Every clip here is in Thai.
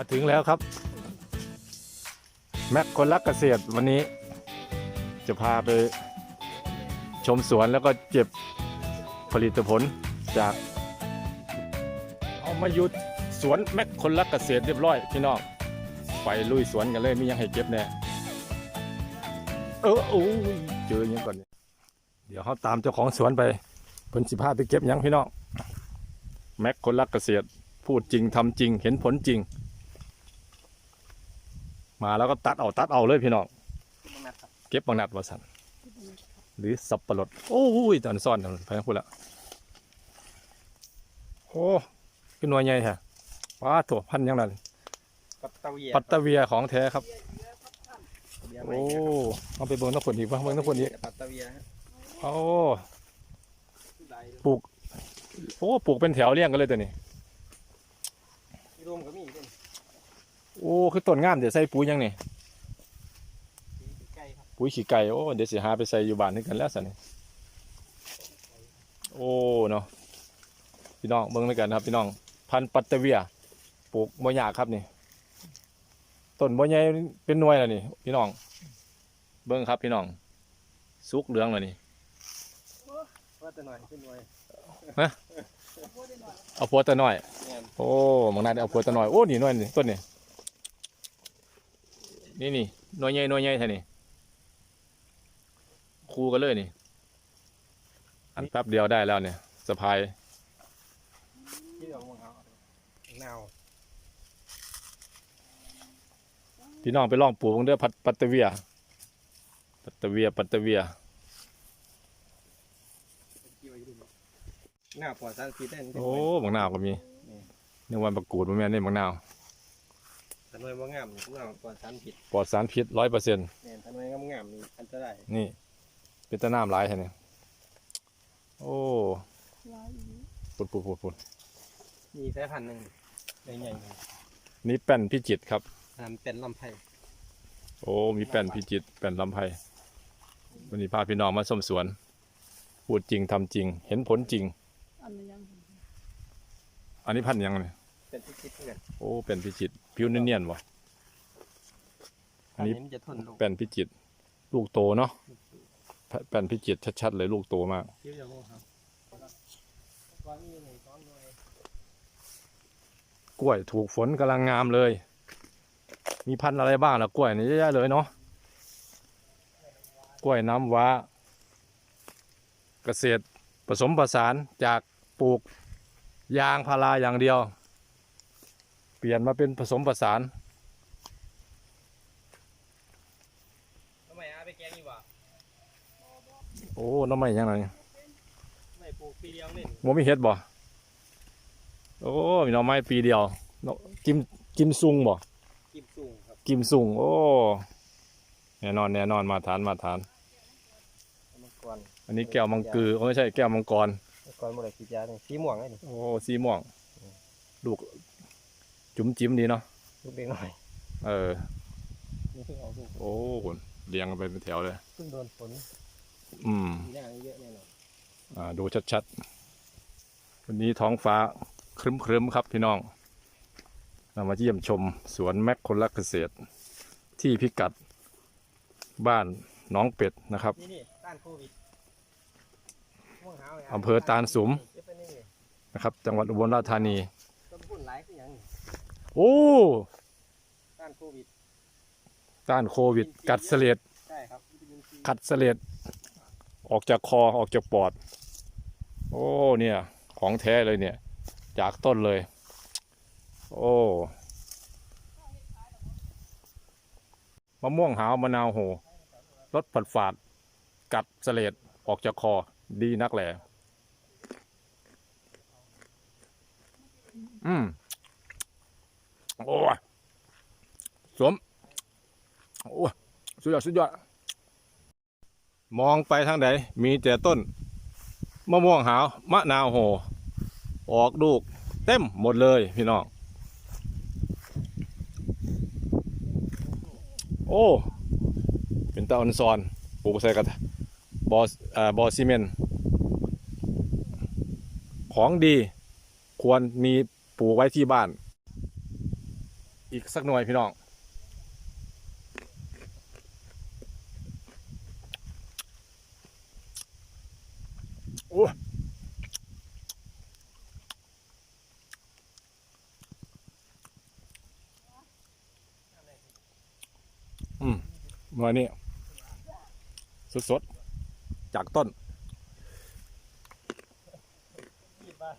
มาถึงแล้วครับ แม็กคนรักเกษตรวันนี้ จะพาไป ชมสวนแล้วก็เก็บผลิตผลจาก เอามาหยุดสวนแม็กคนรักเกษตรเรียบร้อยพี่น้องไปลุยสวนกันเลยมียังให้เก็บแน่เออโอ้ยเจอยังก่อน เดี๋ยวเขาตามเจ้าของสวนไปเพิ่นสิพาไปเก็บยังพี่น้องแม็กคนรักเกษตรพูดจริงทำจริงเห็นผลจริง มาแล้วก็ตัดเอาตัดเอาเลยพี่น้องเก็บบางนัดวาสันหรือสับปะรดโอ้ยตอนซ่อนไปทั้งพูดละโอ้ขึ้นหน่วยใหญ่แท้ว้าถั่วพันธุ์ยังนั่นปัตตาเวียปัตตาเวียของแท้ครับเบียร์โอ้ไม่ครับเอาไปเบิ่งน้ำฝนอีกว่าเบิ่งน้ำฝนอีกปัตตาเวียฮะโอ้ปลูกโอ้ปลูกเป็นแถวเรียงกันเลยตัวนี้ที่รวมก็มีเป็น โอ้คือต้นงามเดี๋ยวใส่ปุ๋ยยังนี่ใกล้ครับปุ๋ยขี้ไก่โอ้เดี๋ยวสิหาไปใส่อยู่บ้านนี่กันแล้วสันนี่โอ้เนาะพี่น้องเบิ่งด้วยกันนะครับพี่น้อง พันธุ์ปัตตาเวียปลูกบ่ยากครับนี่ต้นบ่ใหญ่เป็นหน่วยแล้วนี่ พี่น้อง เบิ่งครับพี่น้องสุกเหลืองแล้วนี่ว่าแต่หน่อยขึ้นหน่อยเอาพัวตะน้อยเนี่ยโอ้บางนาเอาพัวตะน้อย โอ้ นี่หน่วยนี่ต้นนี่ นี่นี่น่วยใหญ่น่วยใหญ่แท้นี่คู่กันเลยนี่ อันแป๊บเดียวได้แล้วเนี่ยสะพาย ที่เราเอาหนาวพี่น้องไปลองปลูกเด้อพัดปัตตเวีย ปัตตเวีย ปัตตเวียหน้าปลอดสารพิษได้โอ้บางนาวก็มีนึกว่าประกูดบ่แม่นี่บางนาวถ้า น่วยบ่งามนี่หน้าปลอดสารพิษปลอดสารพิษร้อยเปอร์เซ็นต์เนี่ยถ้าหน่วยงามๆนี่อันตรายนี่ เป็นตะน้ำหลายแท้เนี่ยโอ้ปุดปุดปุดปุดมีสายพันธุ์หนึ่งใหญ่ๆเลยนี่แป้นพิจิตรครับ ทำเป็นลำไผ่โอ้มีแป้นพิจิตรแป้นลำไพวันนี้พาพี่น้องมาส้มสวน พูดจริงทำจริง เห็นผลจริง อันนี้ยัง อันนี้พันธุ์หยังเนี่ย เป็นที่คิดเพื่อนโอ้เป็นพิจิตรผิวเนียนๆวะอันนี้มันจะทนลูกแป้นพิจิตรลูกโตเนาะแป้แป้นพิจิตรชัดๆเลยลูกโตมากคิ้วจะโม่ครับว่ามีหนึ่งสองหน่วยกล้วยถูกฝนกำลังงามเลย มีพันธุ์อะไรบ้างล่ะกล้วยนี่เยอะแยะเลยเนาะกล้วยน้ำว้า เกษตรผสมผสานจากปลูกยางพาราอย่างเดียว เปลี่ยนมาเป็นผสมผสานทำไมอาไปแกงอีกวะโอ้น้ำไม่ยังไงไม่ปลูกปีเดียวนี่มันมีเฮ็ดบ่โอ้มีหน้ำไม้ปีเดียวเนาะกิมกิมซุงบ่กิมสูงครับกิมซุงโอ้แน่นอนแน่นอนมาทานมาทานมังกรอันนี้แก้วมังกือโอ้ไม่ใช่แก้วมังกรมังกรโมเลกุลยาเนี่ยสีม่วงไอ้นี่โอ้สีม่วงลูก จุ๋มจิ้มดีเนาะลูกเด็กหน่อยเออ นี่เพิ่งเอาลูกโอ้โหเรียงกันไปเป็นแถวเลย เพิ่งโดนฝนอืมปีหน้านี่เยอะแน่นอนอ่าดูชัดๆ วันนี้ท้องฟ้าครึ้มๆครับพี่น้องเรามาเยี่ยมชมสวนแมคคนรักเกษตร ที่พิกัดบ้านหน้องเป็ดนะครับ นี่นี่ต้านโควิดม่วงหาวนี่ยอำเภอตาลสุม เก็บไปนี่นี่นะครับ จังหวัดอุบลราชธานี ต้นพุ่นหลายคือหยังนี่ โอ้ต้านโควิด ต้านโควิด กัดเสลดใช่ครับวิตามินซีกัดเสลดออกจากคอออกจากปอด โอ้เนี่ย ของแท้เลยเนี่ย จากต้นเลย โอ้มะม่วงหาวมะนาวโหรสผัดฝาด กัดเสลดออกจากคอดีนักแหละอืม โอ้สวมโอ้สุดยอดสุดยอด มองไปทางใดมีแต่ต้น มะม่วงหาวมะนาวโห ออกลูก เต็มหมดเลยพี่น้อง โอ้ เป็นตาออนซอนปลูกใส่กระถบออ่าบอซีเมนต์ของดี ควรมีปลูกไว้ที่บ้าน อีกสักหน่วยพี่น้องโอ้อืมหน่วยนี้สดๆ จากต้นคิดว่า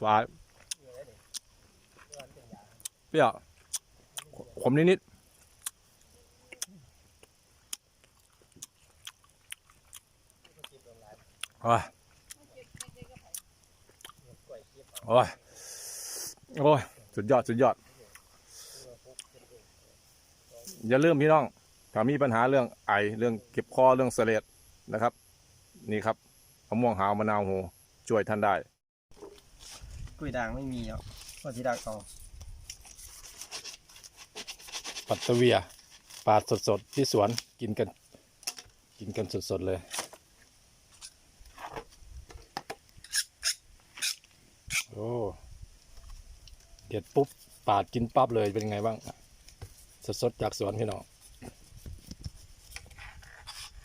หวาน เหนื่อยเลยเรื่องเป็นยา เปรี้ยวขมนิดก็คิดโอ้ยโอ้ยโอ้ยสุดยอด สุดยอด อย่าลืมพี่น้อง ถ้ามีปัญหาเรื่องไอ เรื่องเก็บคอ เรื่องเสลดนะครับ นี่ครับมะม่วงหาวมะนาวโหช่วยท่านได้กล้ยด่างไม่มีหรอกว่าที่ด่างเอา ปัตตะเวียปลาสดๆที่สวนกินกัน กินกันสดๆเลย โอ้เด็ดปุ๊บปาดกินปั๊บเลยเป็นไงบ้าง สดๆจากสวนพี่น้อง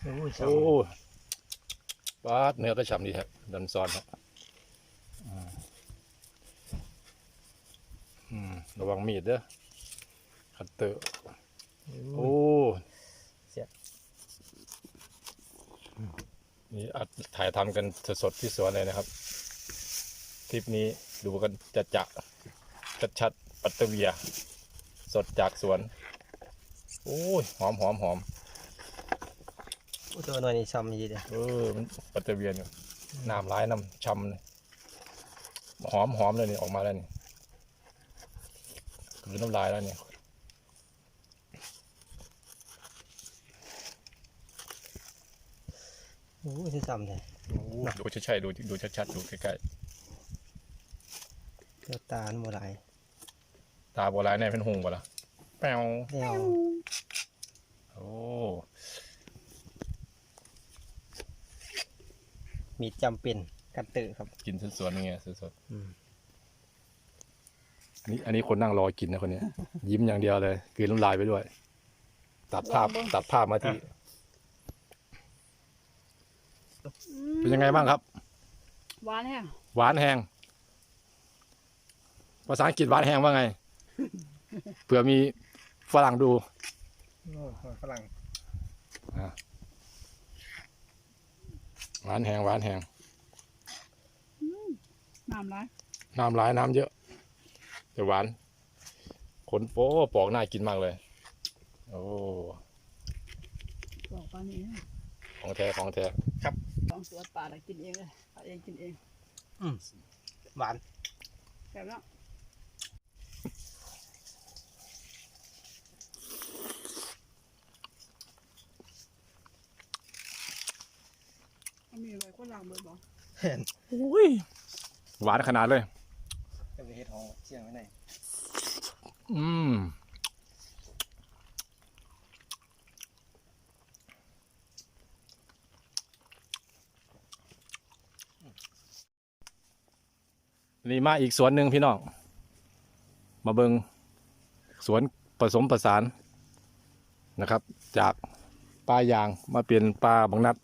โอ้ยโอ้ปาดเนื้อก็ฉ่ำดีครับดันซอนครับอ่าอืมระวังมีดเด้อ คัตเตอร์ โอ้เสียนี่อัดถ่ายทำกันสดๆที่สวนเลยนะครับ คลิปนี้ดูกันจะจะชัดชัดๆปัตเตเวีย สดจากสวน โอ้ย หอมหอมหอมตัวหน่อยนี่ซ้ำยีเด้อเออ มันปัตเตเวียเนี่ยน้ำร้ายน้ำชำเลยหอมหอมเลยนี่ออกมาแล้วนี่คือน้ำลายแล้วเนี่ย อ้ยที่ซ้ำเลยโอ้ดูชัดๆดูดูชัดๆดูใกล้เกือบตาหนบ่หลายๆตาโบราณเนี่ยเป็นหงบ่ละแป้วเดี๋ยวโอ้มีดจำเป็นกันตือครับ กินสดๆนี่ไงสดอืมๆอันนี้ อันนี้คนนั่งรอกินนะคนเนี้ยยิ้มอย่างเดียวเลยกลืนน้ำลายไปด้วย ตัดภาพตัดภาพมาที่ เป็นยังไงบ้างครับ หวานแห้งหวานแหงภาษาอังกฤษหวานแหงว่าไง เผื่อมีฝรั่งดูโอ้ยฝรั่งหวานแหงหวานแหงน้ำร้ายน้ำหลายน้ำเยอะแต่หวานขนโป๊ปอกหน้ากินมากเลย โอ้บอกปลานี้ของแท้ของแท้ ต้องสวนป่าแล้วกินเองเลยปลาเองกินเองหวานแซ่บแล้วมันมีอะไรก็ล้างเบอร์บอกเห็นอุ้ยหวานขนาดเลย จะไปเฮ็ดหองเสียงไว้ไหน อืม นี่มาอีกสวนหนึ่งพี่น้อง มาเบิงสวนผสมประสานนะครับ จากปลายางมาเปลี่ยนปลาบังนัด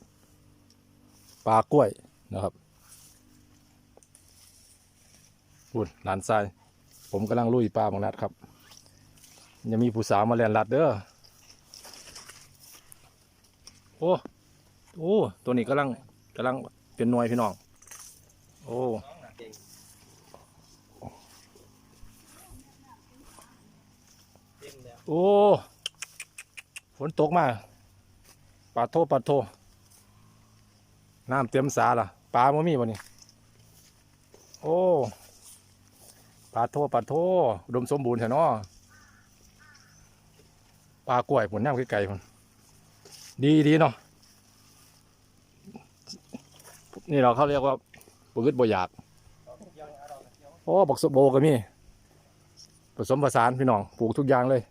ปลากล้วยนะครับพูดหลานทราย ผมกำลังลุยปลาบางนัดครับ ยังมีผู้สาวมาเรียนรัดเด้อโอ้โอ้ตัวนี้กำลังกำลังเป็นหน่วยพี่น้อง โอ้ น้องหนักเก่งเต็มแล้ว โอ้ฝนตกมาปลาโทปลาโทน้ำเต็มสาล่ะปลาไม่มีบ่นี่โอ้ปลาโทปลาโทดมสมบูรณ์แท้เนาะปลากล้วยผลน้ำไกลๆผนดีดีเนาะนี่เราเขาเรียกว่าบกึดบ่อยาก โอ้บักสโบก็มีผสมผสานพี่น้องปลูกทุกอย่างเลย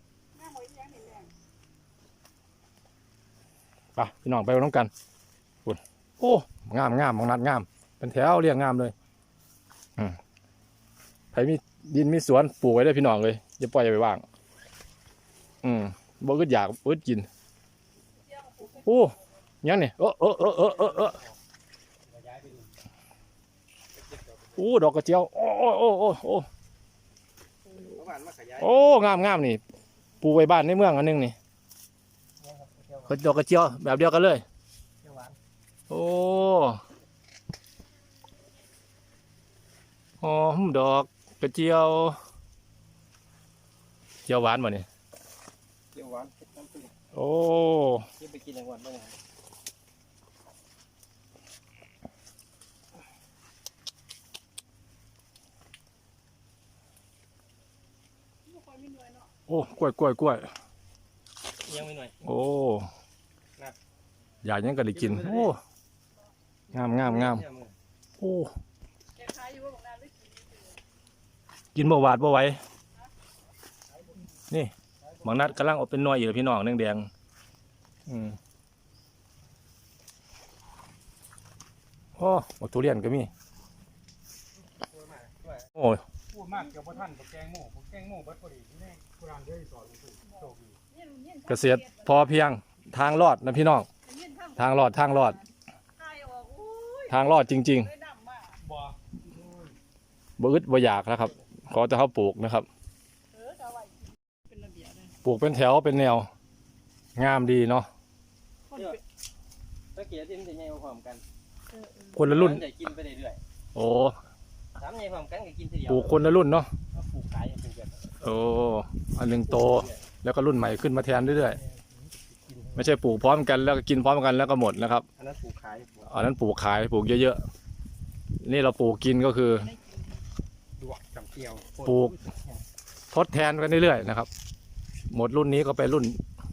ไปพี่น้องไปน้องกันคุณโอ้งามงามมองนัดงาม เป็นแถวเรียงงามเลยอืมใครมีดินมีสวนปลูกไว้ได้พี่น้องเลยอย่าปล่อยไปว่าง อืมบ่อึดอยากอึดกินโอ้ยังนี่เออเออเออเออเออเออโอ้ดอกกระเจียวโอ้โอ้โอ้โอ้โอ้โอ้งามงามนี่ปลูกไว้บ้านในเมืองอันนึงนี่ ครับเที่ยวเขาดอกกระเจียวแบบเดียวกันเลยเที่ยวหวานโอ้หอมดอกกระเจียว เจียวหวานบ่นี่เที่ยวหวานเก็บน้ำผึ้งโอ้เก็บไปกินในวันเมื่อวานไม่ค่อยมีหน่วยเนาะโอ้กล้วยกล้วยกล้วยยังไม่หน่อย โอ้ครับ อยากหยังก็ได้กิน โอ้งามงามงามเนี่ยอโอ้แกขายอยู่ว่าบอกนานไม่กินนี่คือกินบ่หวาดบ่ไหวนี่บางนัดกำลังเออกเป็นหน่วยอยู่เลยพี่น้องแดงๆอืมโอ้บักทุเรียนก็มีพูดมากด้วยโอ้ยพูดมากเกี่ยวกับท่านกับแกงโม่ผมแกงโม่เบัดพอดีที่นี่กุรานเยอะที่สอนหลวงปู่โชคดีเนี่ยเนี่ยเกษตรพอเพียงทางรอดนะพี่น้องเนี่ย ทางทางรอดทางรอดขายออกอุ้ยทางรอดจริงเลยนำมาบ่ๆบ่อึดบ่อยากนะครับ ขอจะเขาปลูกนะครับเออจะเอาไว้เป็นระเบียบเลยปลูกเป็นแถวเป็นแนว งามดีเนาะคนเป็นตะเกียบที่มันจะใหญ่พร้อมกันเออเออคนละรุ่นจะกินไปเรื่อยโอ้ๆสามใหญ่พร้อมกันก็กินทีเดียวปลูกคนละรุ่นเนาะก็ปลูกขายปลูกแบบโอ้อันหนึ่งโตแล้วก็รุ่นใหม่ขึ้นมาแทนเรื่อยๆ ไม่ใช่ปลูกพร้อมกันแล้วก็กินพร้อมกันแล้วก็หมดนะครับอันนั้นปลูกขายอันนั้นปลูกขายปลูกเยอะๆนี่เราปลูกกินก็คือได้กินดวกจำเกียวปลูกทดแทนกันเรื่อยๆนะครับ หมดรุ่นนี้ก็ไปรุ่น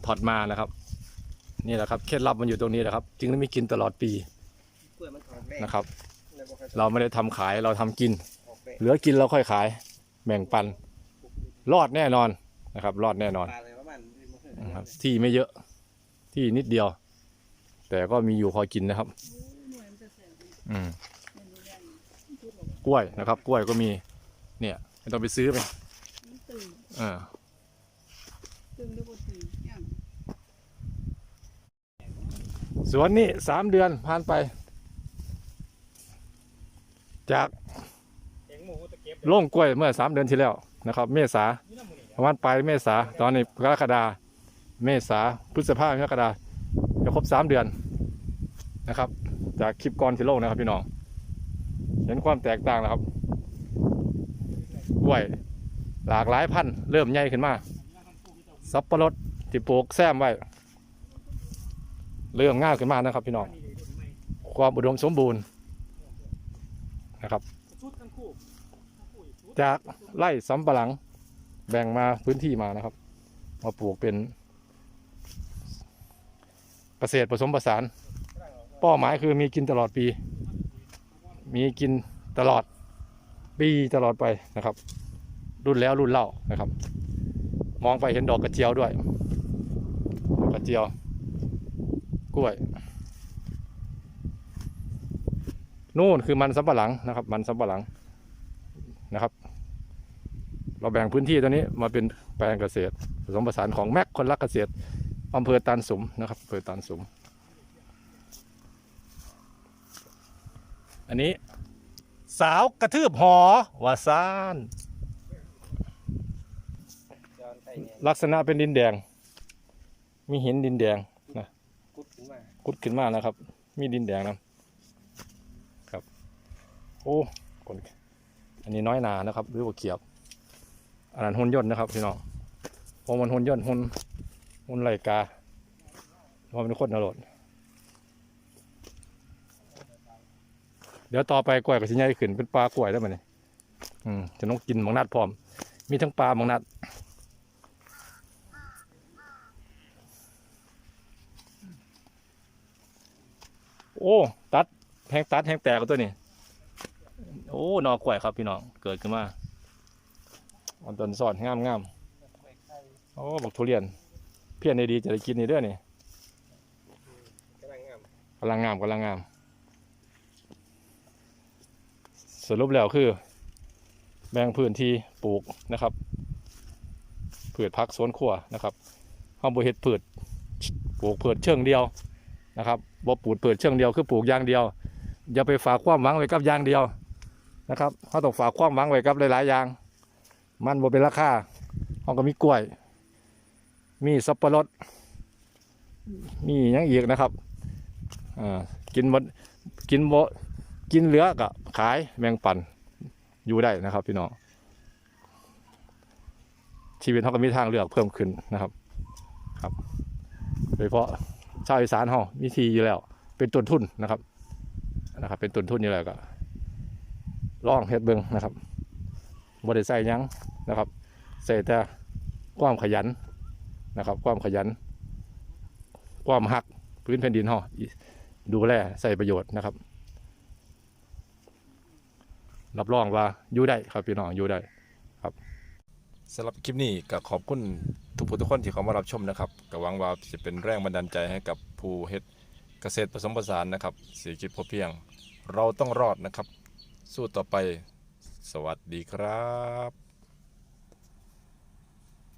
ถอดมานะครับ นี่แหละครับเคล็ดลับมันอยู่ตรงนี้แหละครับ จึงได้มีกินตลอดปีเพื่อมันออกแม่นะครับแล้วก็ค่อยเราไม่ได้ทำขายเราทำกินออกแม่เหลือกินเราค่อยขาย แบ่งปัน รอดแน่นอนนะครับ รอดแน่นอนปลาอะไรประมาณนี้มันนะครับที่ไม่เยอะ ที่นิดเดียว แต่ก็มีอยู่พอกินนะครับหน่วยมันจะเสียดีอืมเนี่ยดูแลนี่พูดบอกว่ากล้วยนะครับ กล้วยก็มี เนี่ยไม่ต้องไปซื้อไปมันตื่นอ่าตื่นด้วยบ่ตื่นย่างสวนนี้สามเดือนผ่านไป จากแกงโม่ตะเกียบโล่งกล้วยเมื่อสามเดือนที่แล้วนะครับ เมษานี่น้ำมันนี่ประมาณปลายเมษาตอนนี้กรกฎา เมษาพฤษภาคมกรกฎาจะครบสามเดือนนะครับ จากคลิปก่อนที่โลกนะครับพี่น้อง เห็นความแตกต่างแล้วครับกล้วยหลากหลายพันธุ์เริ่มใหญ่ขึ้นมา สับปะรดที่ปลูกแซมไว้ เริ่มง่ายขึ้นมานะครับ พี่น้อง ความอุดมสมบูรณ์นะครับ จากไร่สำปะหลังแบ่งมาพื้นที่มานะครับ มาปลูกเป็น เกษตรผสมผสาน เป้าหมายคือมีกินตลอดปี มีกินตลอดปีตลอดไปนะครับ รุ่นแล้วรุ่นเล่านะครับ มองไปเห็นดอกกระเจียวด้วยดอกกระเจียว กล้วยนู่นคือมันสำปะหลังนะครับ มันสำปะหลังนะครับ เราแบ่งพื้นที่ตัวนี้มาเป็นแปลงเกษตรผสมผสานของแม็กคนรักเกษตร อำเภอตานสมนะครับอำเภอตานสม อันนี้ สาวกระทืบหอวาซานลักษณะเป็นดินแดง มีหินดินแดงนะกุดขึ้นมากุดขึ้นมานะครับ มีดินแดงนะครับ โอ้คนอันนี้น้อยหนานะครับ หรือว่าเขียบอันนั้นหุ่นยนต์นะครับพี่น้องพราะมันหุ่นยนต์หุ่น หุ่นไหลกาเพราะเป็นคนนรกเดี๋ยวต่อไปกล้วยก็สิใหญ่ขึ้นเป็นปลากล้วยได้ไหมเนี่ยอืมจะต้องกินมองนัดพร้อม มีทั้งปลามองนัดโอ้ ตัดแห้งตัดแห้งแตกกับตัวนี้ โอ้นอกล้วยครับพี่น้อง เกิดขึ้นมาอันต้นสอดงามงามโอ้บอกทุเรียน เพี้ยนได้ดีจะได้กินนี่เด้อนี่กำลังงามกำลังงามกำลังงาม สรุปแล้วคือ แบ่งพื้นที่ปลูกนะครับพืชผักสวนครัวนะครับเฮาบ่เฮ็ดพืชปลูกพืชเชิงเดียวนะครับบ่ปลูกพืชเชิงเดียวคือปลูกอย่างเดียวอย่าไปฝากความหวังไว้กับอย่างเดียวนะครับเฮาต้องฝากความหวังไว้กับหลายๆอย่าง มันบ่เป็นราคาเฮาก็มีกล้วย มีสับปะรด มีหยังอีกนะครับกินหมดกินบ่กินเหลือก็ขายแมงปันอยู่ได้นะครับพี่น้องชีวิตเขาก็มีทางเลือกเพิ่มขึ้นนะครับครับโดยเฉพาะชาวอีสานเขามีทีอยู่แล้ว เป็นต้นทุนนะครับนะครับ เป็นต้นทุนอยู่แล้วก็ลองเฮ็ดเบิงนะครับบ่ได้ใส่หยังนะครับใส่แต่ความขยัน นะครับ ความขยัน ความหักพื้นแผ่นดินเฮาดูแลใส่ประโยชน์นะครับ รับรองว่าอยู่ได้ครับพี่น้องอยู่ได้ครับสำหรับคลิปนี้ก็ขอบคุณทุกผู้ทุกคนที่เข้ามารับชมนะครับก็หวังว่าจะเป็นแรงบันดาลใจให้กับผู้เฮ็ดเกษตรผสมผสานนะครับเศรษฐกิจพอเพียง เราต้องรอดนะครับ สู้ต่อไป สวัสดีครับ